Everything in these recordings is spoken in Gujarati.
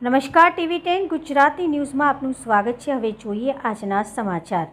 નમસ્કાર, ટીવી ટેન ગુજરાતી ન્યૂઝમાં આપનું સ્વાગત છે. હવે જોઈએ આજના સમાચાર.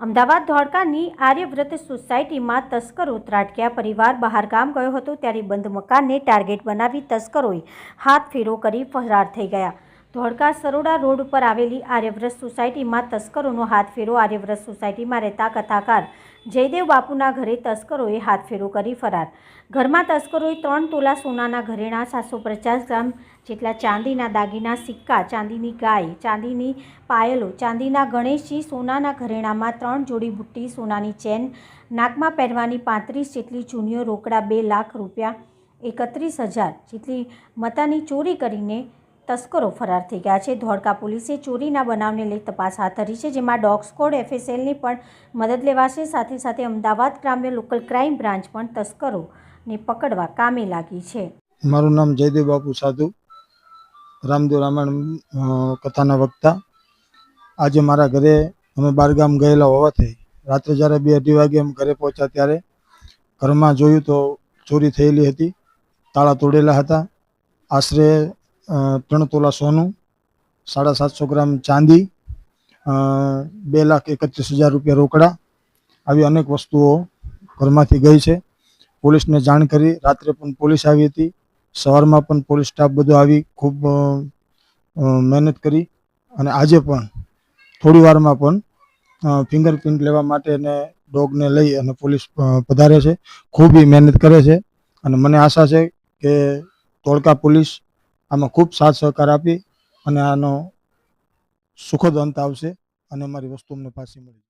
અમદાવાદ ધોળકાની આર્યવ્રત સોસાયટીમાં તસ્કરો ત્રાટક્યા. પરિવાર બહાર ગામ ગયો હતો ત્યારે બંધ મકાનને ટાર્ગેટ બનાવી તસ્કરોએ હાથ ફેરો કરી ફરાર થઈ ગયા. ધોળકા સરોડા રોડ ઉપર આવેલી આર્યવ્રત સોસાયટીમાં તસ્કરોનો હાથ ફેરો. આર્યવ્રત સોસાયટીમાં રહેતા કથાકાર જયદેવ બાપુના ઘરે તસ્કરોએ હાથ ફેરો કરી ફરાર. ઘરમાં તસ્કરોએ ત્રણ તોલા સોનાના ઘરેણાં, સાતસો પચાસ ગ્રામ જેટલા ચાંદીના દાગીના, સિક્કા, ચાંદીની ગાય, ચાંદીની પાયલો, ચાંદીના ગણેશજી, સોનાના ઘરેણામાં ત્રણ જોડી બુટ્ટી, સોનાની ચેન, નાકમાં પહેરવાની પાંત્રીસ જેટલી જૂનીઓ રોકડા બે લાખ રૂપિયા એકત્રીસ હજાર જેટલી મતાની ચોરી કરીને તસ્કરો ફરાર થઈ ગયા છે. ધોળકા પોલીસે ચોરીના બનાવને લઈ તપાસ હાથ ધરી છે, જેમાં ડોગ સ્કોડ, એફએસએલની પણ મદદ લેવાશે. સાથે સાથે અમદાવાદ ગ્રામ્ય લોકલ ક્રાઇમ બ્રાન્ચ પણ તસ્કરોને પકડવા કામે લાગી છે. મારું નામ જયદેવ બાપુ સાધુ, રામદેવ રામાયણ કથાના વક્તા. આજે મારા ઘરે અમે બારગામ ગયેલા હોવાથી રાત્રે જ્યારે બે અઢી વાગે અમે ઘરે પહોંચ્યા ત્યારે ઘરમાં જોયું તો ચોરી થયેલી હતી. તાળા તોડેલા હતા. આશરે ત્રણ તોલા સોનું, સાડા સાતસો ગ્રામ ચાંદી બે લાખ એકત્રીસ હજાર રૂપિયા રોકડા આવી અનેક વસ્તુઓ ઘરમાંથી ગઈ છે. પોલીસને જાણ કરી, રાત્રે પણ પોલીસ આવી હતી. સવારમાં પણ પોલીસ સ્ટાફ બધો આવી ખૂબ મહેનત કરી અને આજે પણ થોડી વારમાં પણ ફિંગરપ્રિન્ટ લેવા માટે ને ડોગને લઈ અને પોલીસ પધારે છે. ખૂબ મહેનત કરે છે અને મને આશા છે કે ધોળકા પોલીસ આમાં ખૂબ સાથ સહકાર આપી અને આનો સુખદ અંત આવશે અને અમારી વસ્તુ અમને પાછી મળી